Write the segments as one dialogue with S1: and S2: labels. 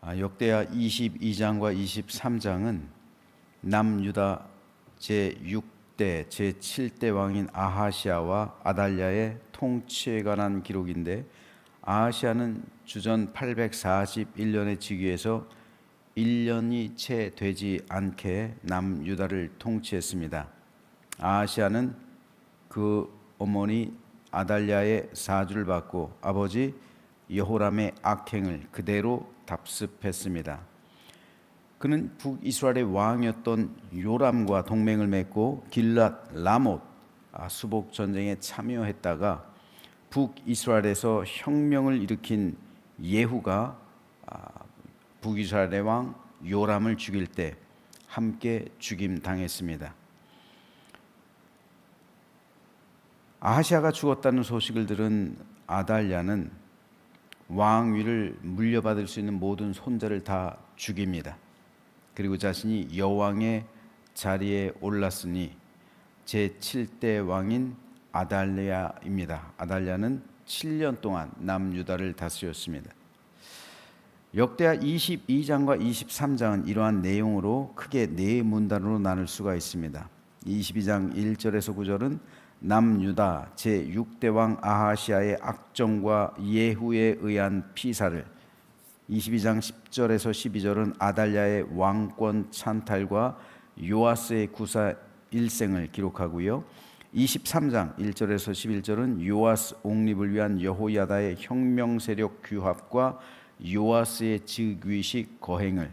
S1: 아, 역대하 22장과 23장은 남유다 제6대 제7대 왕인 아하시아와 아달랴의 통치에 관한 기록인데 아하시아는 주전 841년에 즉위해서 1년이 채 되지 않게 남유다를 통치했습니다. 아하시아는 그 어머니 아달랴의 사주를 받고 아버지 여호람의 악행을 그대로 답습했습니다. 그는 북이스라엘의 왕이었던 요람과 동맹을 맺고 길랏 라못 아, 수복 전쟁에 참여했다가 북이스라엘에서 혁명을 일으킨 예후가 아, 북이스라엘의 왕 요람을 죽일 때 함께 죽임 당했습니다. 아하시아가 죽었다는 소식을 들은 아달랴는 왕위를 물려받을 수 있는 모든 손자를 다 죽입니다. 그리고 자신이 여왕의 자리에 올랐으니 제 7대 왕인 아달랴입니다. 아달랴는 7년 동안 남유다를 다스렸습니다. 역대하 22장과 23장은 이러한 내용으로 크게 네 문단으로 나눌 수가 있습니다. 22장 1절에서 9절은 남유다 제6대 왕 아하시아의 악정과 예후에 의한 피사를 22장 10절에서 12절은 아달랴의 왕권 찬탈과 요아스의 구사 일생을 기록하고요. 23장 1절에서 11절은 요아스 옹립을 위한 여호야다의 혁명 세력 규합과 요아스의 즉위식 거행을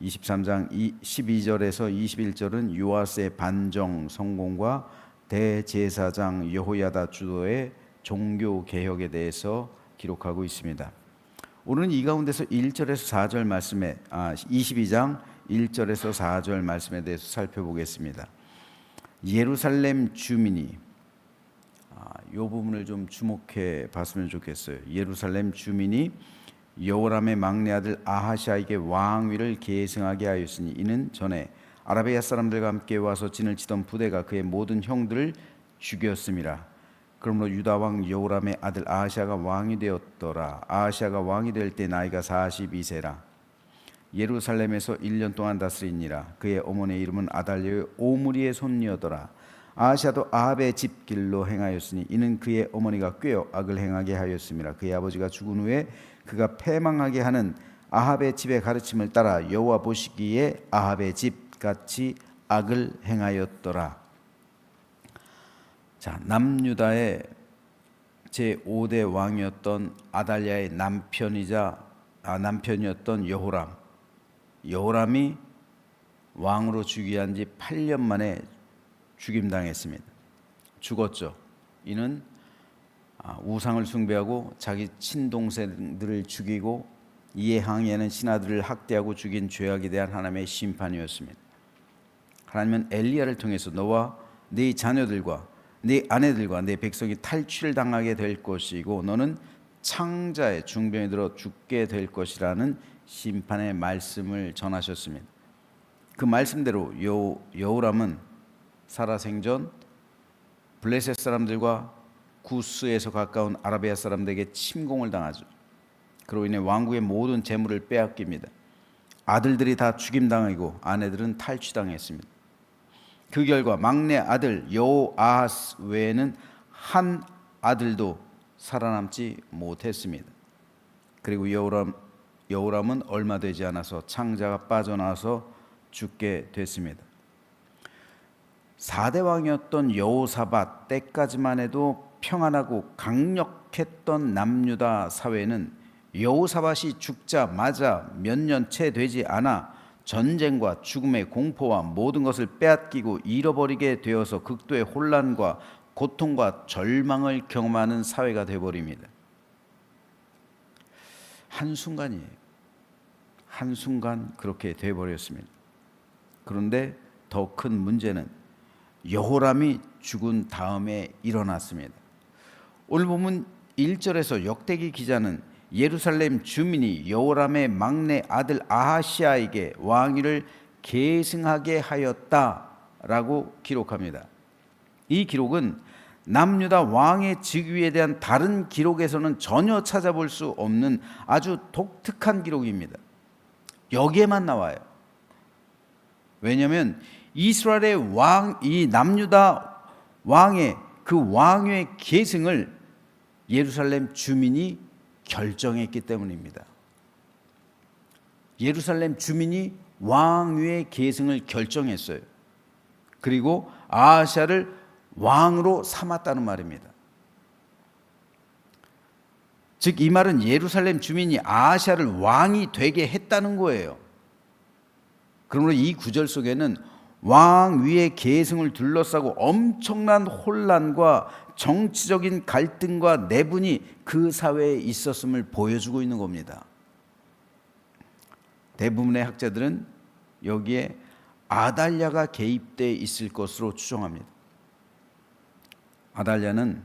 S1: 23장 12절에서 21절은 요아스의 반정 성공과 대제사장 여호야다 주도의 종교 개혁에 대해서 기록하고 있습니다. 오늘은 이 가운데서 1절에서 4절 말씀에 아 22장 1절에서 4절 말씀에 대해서 살펴보겠습니다. 예루살렘 주민이 아, 이 부분을 좀 주목해 봤으면 좋겠어요. 예루살렘 주민이 여호람의 막내 아들 아하시아에게 왕위를 계승하게 하였으니 이는 전에 아라비아 사람들과 함께 와서 진을 치던 부대가 그의 모든 형들을 죽였음이라. 그러므로 유다 왕 여호람의 아들 아하시아가 왕이 되었더라. 아하시아가 왕이 될 때 나이가 42세라. 예루살렘에서 1년 동안 다스리니라. 그의 어머니의 이름은 아달랴의 오므리의 손녀더라. 아하시아도 아합의 집 길로 행하였으니 이는 그의 어머니가 꾀어 악을 행하게 하였음이라. 그의 아버지가 죽은 후에 그가 패망하게 하는 아합의 집의 가르침을 따라 여호와 보시기에 아합의 집 같이 악을 행하였더라. 자, 남유다의 제 5대 왕이었던 아달랴의 남편이자 아, 남편이었던 여호람. 여호람이 왕으로 즉위한 지 8년 만에 죽임당했습니다. 죽었죠. 이는 아, 우상을 숭배하고 자기 친동생들을 죽이고 이에 항의하는 신하들을 학대하고 죽인 죄악에 대한 하나님의 심판이었습니다. 하나님은 엘리야를 통해서 너와 네 자녀들과 네 아내들과 네 백성이 탈취를 당하게 될 것이고 너는 창자의 중병에 들어 죽게 될 것이라는 심판의 말씀을 전하셨습니다. 그 말씀대로 여 여호람은 살아생전 블레셋 사람들과 구스에서 가까운 아라비아 사람들에게 침공을 당하죠. 그로 인해 왕국의 모든 재물을 빼앗깁니다. 아들들이 다 죽임당하고 아내들은 탈취당했습니다. 그 결과 막내 아들 여호아하스 외에는 한 아들도 살아남지 못했습니다. 그리고 여호람 여호람은 얼마 되지 않아서 창자가 빠져나와서 죽게 됐습니다. 4대 왕이었던 여호사밧 때까지만 해도 평안하고 강력했던 남유다 사회는 여호사밧이 죽자마자 몇 년 채 되지 않아 전쟁과 죽음의 공포와 모든 것을 빼앗기고 잃어버리게 되어서 극도의 혼란과 고통과 절망을 경험하는 사회가 되어버립니다. 한순간이에요. 한순간 그렇게 되어버렸습니다. 그런데 더 큰 문제는 여호람이 죽은 다음에 일어났습니다. 오늘 보면 1절에서 역대기 기자는 예루살렘 주민이 여호람의 막내 아들 아하시아에게 왕위를 계승하게 하였다라고 기록합니다. 이 기록은 남유다 왕의 즉위에 대한 다른 기록에서는 전혀 찾아볼 수 없는 아주 독특한 기록입니다. 여기에만 나와요. 왜냐하면 이스라엘의 왕, 이 남유다 왕의 그 왕의 계승을 예루살렘 주민이 결정했기 때문입니다. 예루살렘 주민이 왕위의 계승을 결정했어요. 그리고 아하샤를 왕으로 삼았다는 말입니다. 즉 이 말은 예루살렘 주민이 아하샤를 왕이 되게 했다는 거예요. 그러므로 이 구절 속에는 왕 위의 계승을 둘러싸고 엄청난 혼란과 정치적인 갈등과 내분이 그 사회에 있었음을 보여주고 있는 겁니다. 대부분의 학자들은 여기에 아달랴가 개입돼 있을 것으로 추정합니다. 아달랴는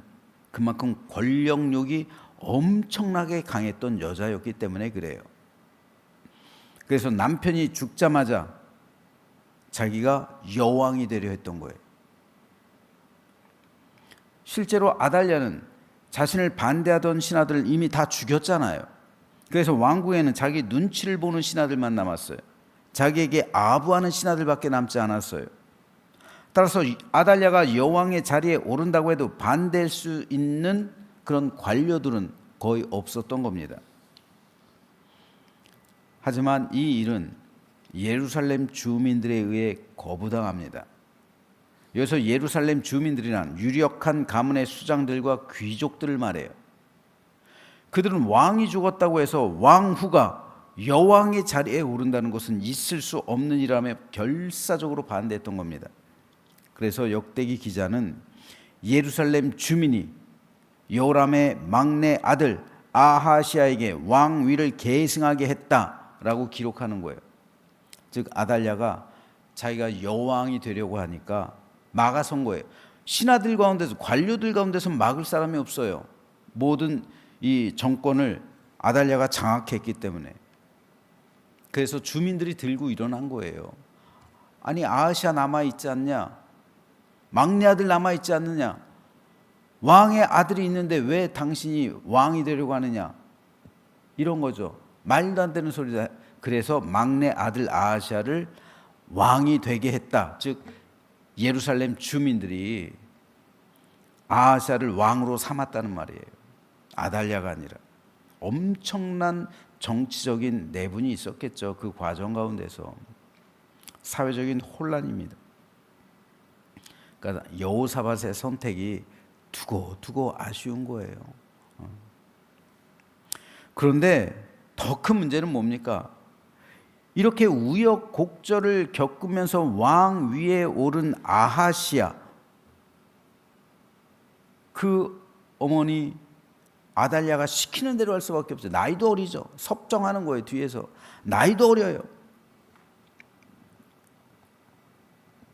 S1: 그만큼 권력욕이 엄청나게 강했던 여자였기 때문에 그래요. 그래서 남편이 죽자마자 자기가 여왕이 되려 했던 거예요. 실제로 아달랴는 자신을 반대하던 신하들을 이미 다 죽였잖아요. 그래서 왕궁에는 자기 눈치를 보는 신하들만 남았어요. 자기에게 아부하는 신하들밖에 남지 않았어요. 따라서 아달랴가 여왕의 자리에 오른다고 해도 반대할 수 있는 그런 관료들은 거의 없었던 겁니다. 하지만 이 일은 예루살렘 주민들에 의해 거부당합니다. 여기서 예루살렘 주민들이란 유력한 가문의 수장들과 귀족들을 말해요. 그들은 왕이 죽었다고 해서 왕후가 여왕의 자리에 오른다는 것은 있을 수 없는 일이라며 결사적으로 반대했던 겁니다. 그래서 역대기 기자는 예루살렘 주민이 요람의 막내 아들 아하시아에게 왕위를 계승하게 했다라고 기록하는 거예요. 즉 아달랴가 자기가 여왕이 되려고 하니까 막아선 거예요. 신하들 가운데서 관료들 가운데서 막을 사람이 없어요. 모든 이 정권을 아달랴가 장악했기 때문에 그래서 주민들이 들고 일어난 거예요. 아니 아하시아 남아 있지 않냐? 막내 아들 남아 있지 않느냐? 왕의 아들이 있는데 왜 당신이 왕이 되려고 하느냐? 이런 거죠. 말도 안 되는 소리다. 그래서 막내 아들 아하시아를 왕이 되게 했다. 즉 예루살렘 주민들이 아하시아를 왕으로 삼았다는 말이에요. 아달랴가 아니라 엄청난 정치적인 내분이 있었겠죠. 그 과정 가운데서 사회적인 혼란입니다. 그러니까 여호사밧의 선택이 두고 두고 아쉬운 거예요. 어. 그런데 더 큰 문제는 뭡니까? 이렇게 우여곡절을 겪으면서 왕 위에 오른 아하시아 그 어머니 아달랴가 시키는 대로 할 수밖에 없어요. 나이도 어리죠. 섭정하는 거예요, 뒤에서. 나이도 어려요.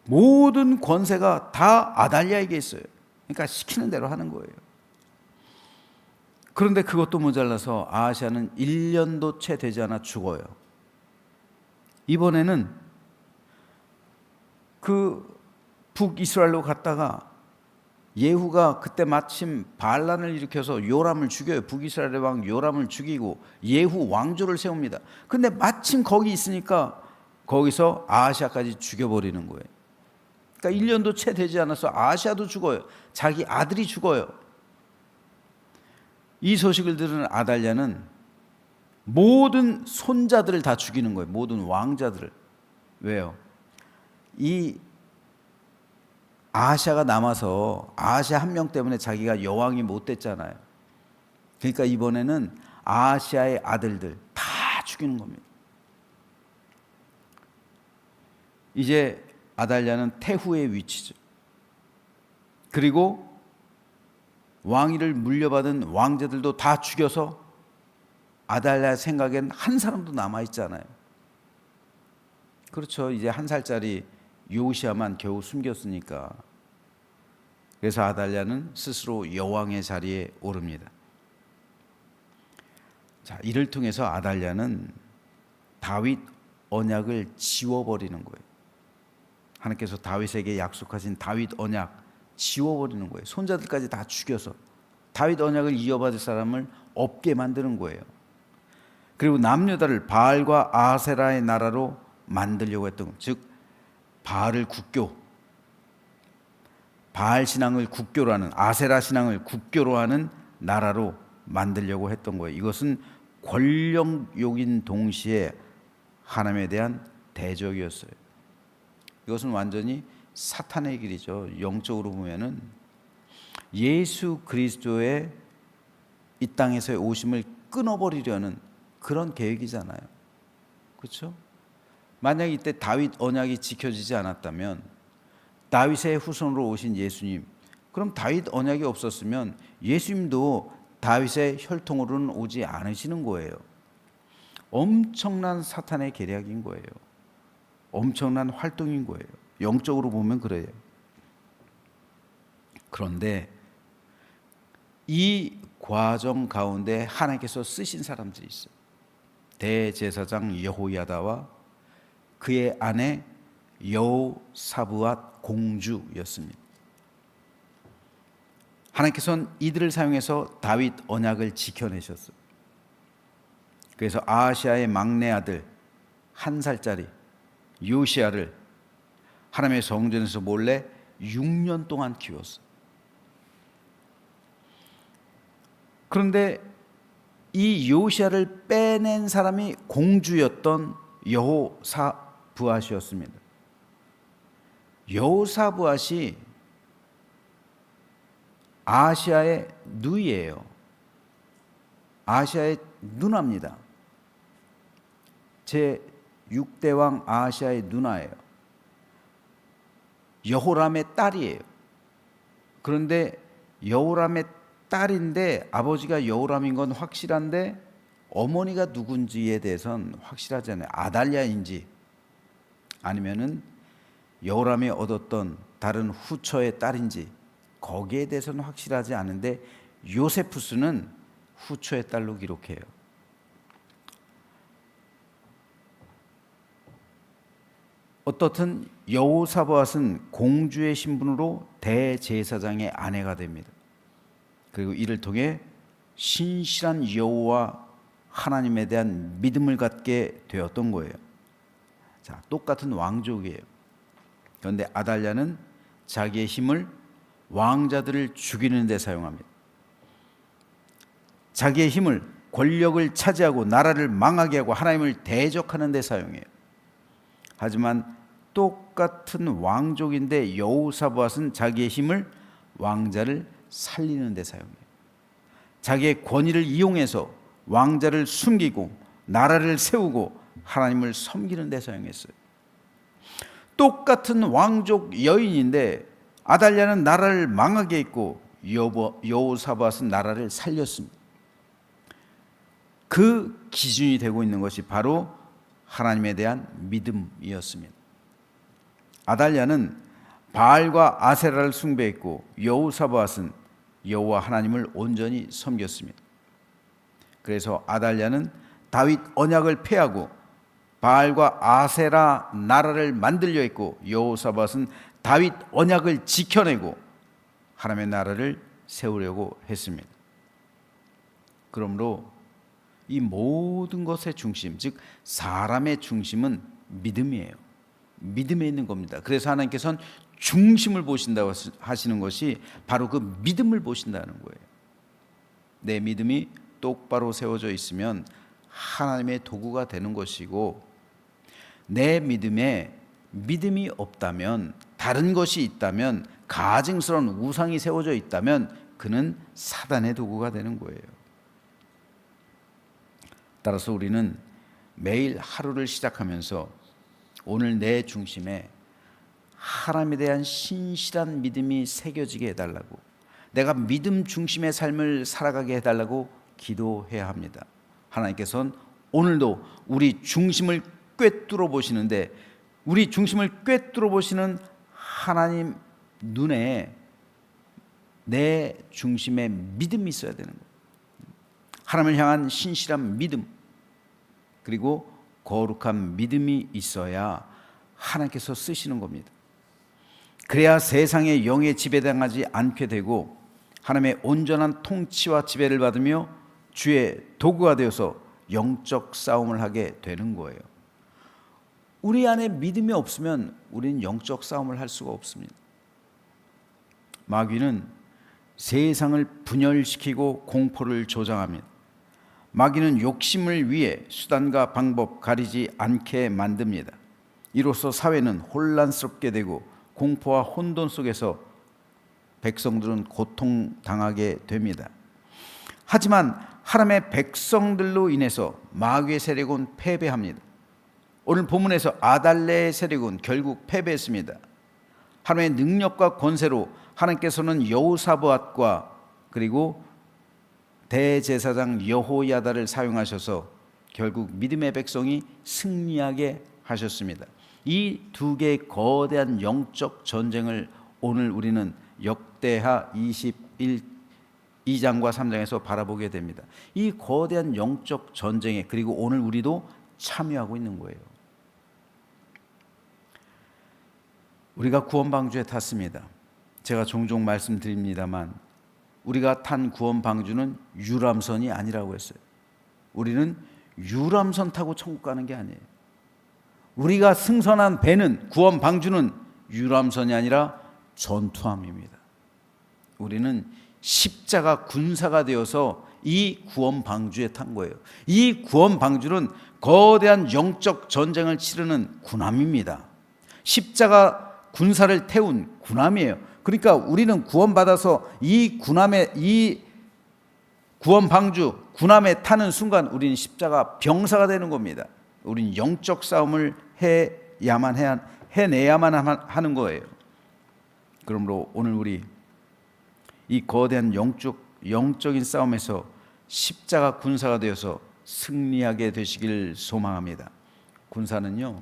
S1: 모든 권세가 다 아달랴에게 있어요. 그러니까 시키는 대로 하는 거예요. 그런데 그것도 모자라서 아시아는 1년도 채 되지 않아 죽어요. 이번에는 그 북이스라엘로 갔다가 예후가 그때 마침 반란을 일으켜서 요람을 죽여요. 북이스라엘의 왕 요람을 죽이고 예후 왕조를 세웁니다. 근데 마침 거기 있으니까 거기서 아시아까지 죽여버리는 거예요. 그러니까 1년도 채 되지 않아서 아시아도 죽어요. 자기 아들이 죽어요. 이 소식을 들은 아달랴는 모든 손자들을 다 죽이는 거예요. 모든 왕자들을. 왜요? 이 아시아가 남아서 아시아 한 명 때문에 자기가 여왕이 못 됐잖아요. 그러니까 이번에는 아시아의 아들들 다 죽이는 겁니다. 이제 아달랴는 태후의 위치죠. 그리고 왕위를 물려받은 왕자들도 다 죽여서 아달랴 생각엔 한 사람도 남아 있잖아요. 그렇죠. 이제 한 살짜리 요시아만 겨우 숨겼으니까. 그래서 아달랴는 스스로 여왕의 자리에 오릅니다. 자, 이를 통해서 아달랴는 다윗 언약을 지워버리는 거예요. 하나님께서 다윗에게 약속하신 다윗 언약 지워버리는 거예요. 손자들까지 다 죽여서 다윗 언약을 이어받을 사람을 없게 만드는 거예요. 그리고 남유다를 바알과 아세라의 나라로 만들려고 했던 것. 즉 바알을 국교 바알 신앙을 국교로 하는 아세라 신앙을 국교로 하는 나라로 만들려고 했던 거예요. 이것은 권력욕인 동시에 하나님에 대한 대적이었어요. 이것은 완전히 사탄의 길이죠. 영적으로 보면은 예수 그리스도의 이 땅에서의 오심을 끊어버리려는 그런 계획이잖아요. 그렇죠? 만약 이때 다윗 언약이 지켜지지 않았다면 다윗의 후손으로 오신 예수님 그럼 다윗 언약이 없었으면 예수님도 다윗의 혈통으로는 오지 않으시는 거예요. 엄청난 사탄의 계략인 거예요. 엄청난 활동인 거예요. 영적으로 보면 그래요. 그런데 이 과정 가운데 하나님께서 쓰신 사람들이 있어요. 대제사장 여호야다와 그의 아내 여호사부앗 공주였습니다. 하나님께서는 이들을 사용해서 다윗 언약을 지켜내셨어요. 그래서 아시아의 막내 아들 한 살짜리 요시아를 하나님의 성전에서 몰래 6년 동안 키웠어요. 그런데 이 요시아를 빼낸 사람이 공주였던 여호사부앗이었습니다. 여호사부앗이 아시아의 누이예요. 아시아의 누나입니다. 제 6대 왕 아시아의 누나예요. 여호람의 딸이에요. 그런데 여호람의 딸인데 아버지가 여호람인 건 확실한데 어머니가 누군지에 대해서는 확실하지 않아요. 아달랴인지 아니면은 여호람이 얻었던 다른 후처의 딸인지 거기에 대해서는 확실하지 않은데 요세푸스는 후처의 딸로 기록해요. 어떻든 여호사밧은 공주의 신분으로 대제사장의 아내가 됩니다. 그리고 이를 통해 신실한 여호와 하나님에 대한 믿음을 갖게 되었던 거예요. 자, 똑같은 왕족이에요. 그런데 아달랴는 자기의 힘을 왕자들을 죽이는 데 사용합니다. 자기의 힘을 권력을 차지하고 나라를 망하게 하고 하나님을 대적하는 데 사용해요. 하지만 똑같은 왕족인데 여호사밧은 자기의 힘을 왕자를 살리는 데 사용해요. 자기의 권위를 이용해서 왕자를 숨기고 나라를 세우고 하나님을 섬기는 데 사용했어요. 똑같은 왕족 여인인데 아달랴는 나라를 망하게 했고 여호사밧은 나라를 살렸습니다. 그 기준이 되고 있는 것이 바로 하나님에 대한 믿음이었습니다. 아달랴는 바알과 아세라를 숭배했고 여호사밧은 여호와 하나님을 온전히 섬겼습니다. 그래서 아달랴는 다윗 언약을 폐하고 바알과 아세라 나라를 만들려 했고 여호사밧은 다윗 언약을 지켜내고 하나님의 나라를 세우려고 했습니다. 그러므로 이 모든 것의 중심, 즉 사람의 중심은 믿음이에요. 믿음에 있는 겁니다. 그래서 하나님께서는 중심을 보신다고 하시는 것이 바로 그 믿음을 보신다는 거예요. 내 믿음이 똑바로 세워져 있으면 하나님의 도구가 되는 것이고 내 믿음에 믿음이 없다면 다른 것이 있다면 가증스러운 우상이 세워져 있다면 그는 사단의 도구가 되는 거예요. 따라서 우리는 매일 하루를 시작하면서 오늘 내 중심에 하나님에 대한 신실한 믿음이 새겨지게 해달라고 내가 믿음 중심의 삶을 살아가게 해달라고 기도해야 합니다. 하나님께서는 오늘도 우리 중심을 꿰뚫어 보시는데 우리 중심을 꿰뚫어 보시는 하나님 눈에 내 중심에 믿음이 있어야 되는 거예요. 하나님을 향한 신실한 믿음 그리고 거룩한 믿음이 있어야 하나님께서 쓰시는 겁니다. 그래야 세상의 영에 지배당하지 않게 되고 하나님의 온전한 통치와 지배를 받으며 주의 도구가 되어서 영적 싸움을 하게 되는 거예요. 우리 안에 믿음이 없으면 우리는 영적 싸움을 할 수가 없습니다. 마귀는 세상을 분열시키고 공포를 조장합니다. 마귀는 욕심을 위해 수단과 방법 가리지 않게 만듭니다. 이로써 사회는 혼란스럽게 되고 공포와 혼돈 속에서 백성들은 고통당하게 됩니다. 하지만 하나님의 백성들로 인해서 마귀의 세력은 패배합니다. 오늘 본문에서 아달레의 세력은 결국 패배했습니다. 하나님의 능력과 권세로 하나님께서는 여호사보앗과 그리고 대제사장 여호야다를 사용하셔서 결국 믿음의 백성이 승리하게 하셨습니다. 이 두 개의 거대한 영적 전쟁을 오늘 우리는 역대하 21 2장과 3장에서 바라보게 됩니다. 이 거대한 영적 전쟁에 그리고 오늘 우리도 참여하고 있는 거예요. 우리가 구원 방주에 탔습니다. 제가 종종 말씀드립니다만 우리가 탄 구원 방주는 유람선이 아니라고 했어요. 우리는 유람선 타고 천국 가는 게 아니에요. 우리가 승선한 배는 구원 방주는 유람선이 아니라 전투함입니다. 우리는 십자가 군사가 되어서 이 구원 방주에 탄 거예요. 이 구원 방주는 거대한 영적 전쟁을 치르는 군함입니다. 십자가 군사를 태운 군함이에요. 그러니까 우리는 구원받아서 이 군함에 이 구원 방주 군함에 타는 순간 우리는 십자가 병사가 되는 겁니다. 우리는 영적 싸움을 해야만 해야 해내야만 하는 거예요. 그러므로 오늘 우리 이 거대한 영적 영적인 싸움에서 십자가 군사가 되어서 승리하게 되시길 소망합니다. 군사는요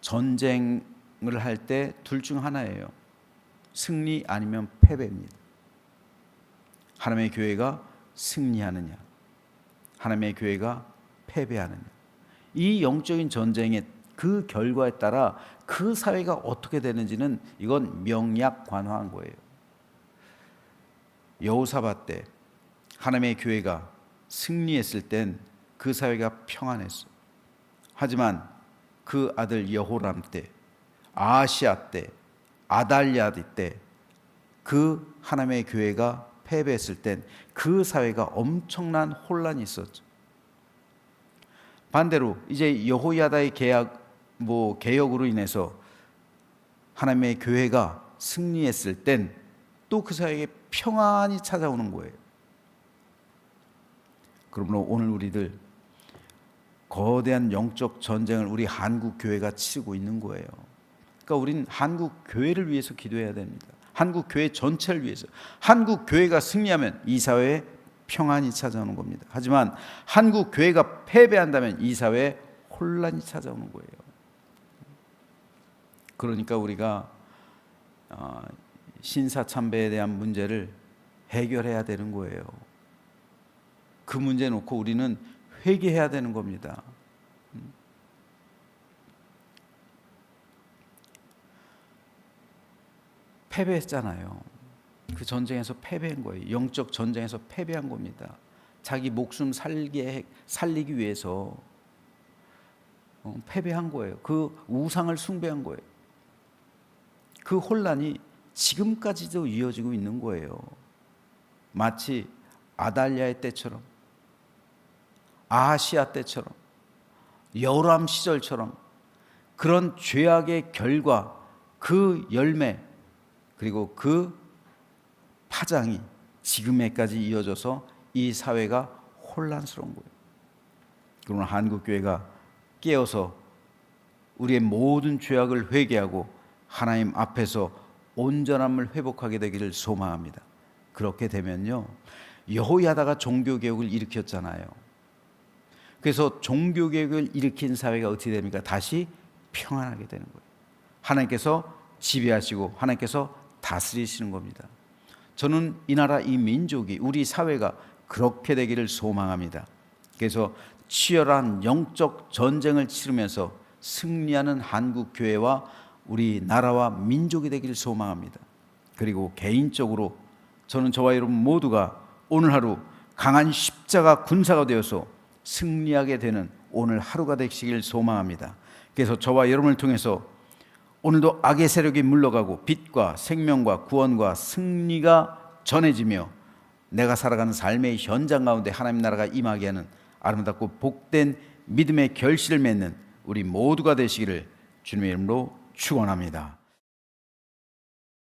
S1: 전쟁을 할 때 둘 중 하나예요. 승리 아니면 패배입니다. 하나님의 교회가 승리하느냐, 하나님의 교회가 패배하느냐. 이 영적인 전쟁의 그 결과에 따라 그 사회가 어떻게 되는지는 이건 명약 관화한 거예요. 여호사밧 때 하나님의 교회가 승리했을 땐 그 사회가 평안했어. 하지만 그 아들 여호람 때, 아시아 때, 아달랴 때그 하나님의 교회가 패배했을 땐 그 사회가 엄청난 혼란이 있었죠. 반대로 이제 여호야다의 계약 뭐 개혁으로 인해서 하나님의 교회가 승리했을 땐 또 그 사회에 평안이 찾아오는 거예요. 그러므로 오늘 우리들 거대한 영적 전쟁을 우리 한국 교회가 치르고 있는 거예요. 그러니까 우리는 한국 교회를 위해서 기도해야 됩니다. 한국 교회 전체를 위해서 한국 교회가 승리하면 이 사회에 평안이 찾아오는 겁니다. 하지만 한국 교회가 패배한다면 이 사회에 혼란이 찾아오는 거예요. 그러니까 우리가 어, 신사 참배에 대한 문제를 해결해야 되는 거예요. 그 문제 놓고 우리는 회개해야 되는 겁니다. 패배했잖아요. 그 전쟁에서 패배한 거예요. 영적 전쟁에서 패배한 겁니다. 자기 목숨 살게 살리기 위해서 어, 패배한 거예요. 그 우상을 숭배한 거예요. 그 혼란이 지금까지도 이어지고 있는 거예요. 마치 아달랴의 때처럼 아시아 때처럼 여람 시절처럼 그런 죄악의 결과 그 열매 그리고 그 파장이 지금에까지 이어져서 이 사회가 혼란스러운 거예요. 그러나 한국 교회가 깨어서 우리의 모든 죄악을 회개하고 하나님 앞에서 온전함을 회복하게 되기를 소망합니다. 그렇게 되면요. 여호야다가 종교 개혁을 일으켰잖아요. 그래서 종교 개혁을 일으킨 사회가 어떻게 됩니까? 다시 평안하게 되는 거예요. 하나님께서 지배하시고 하나님께서 다스리시는 겁니다. 저는 이 나라 이 민족이 우리 사회가 그렇게 되기를 소망합니다. 그래서 치열한 영적 전쟁을 치르면서 승리하는 한국 교회와 우리 나라와 민족이 되기를 소망합니다. 그리고 개인적으로 저는 저와 여러분 모두가 오늘 하루 강한 십자가 군사가 되어서 승리하게 되는 오늘 하루가 되시길 소망합니다. 그래서 저와 여러분을 통해서 오늘도 악의 세력이 물러가고 빛과 생명과 구원과 승리가 전해지며 내가 살아가는 삶의 현장 가운데 하나님 나라가 임하게 하는 아름답고 복된 믿음의 결실을 맺는 우리 모두가 되시기를 주님의 이름으로 축원합니다.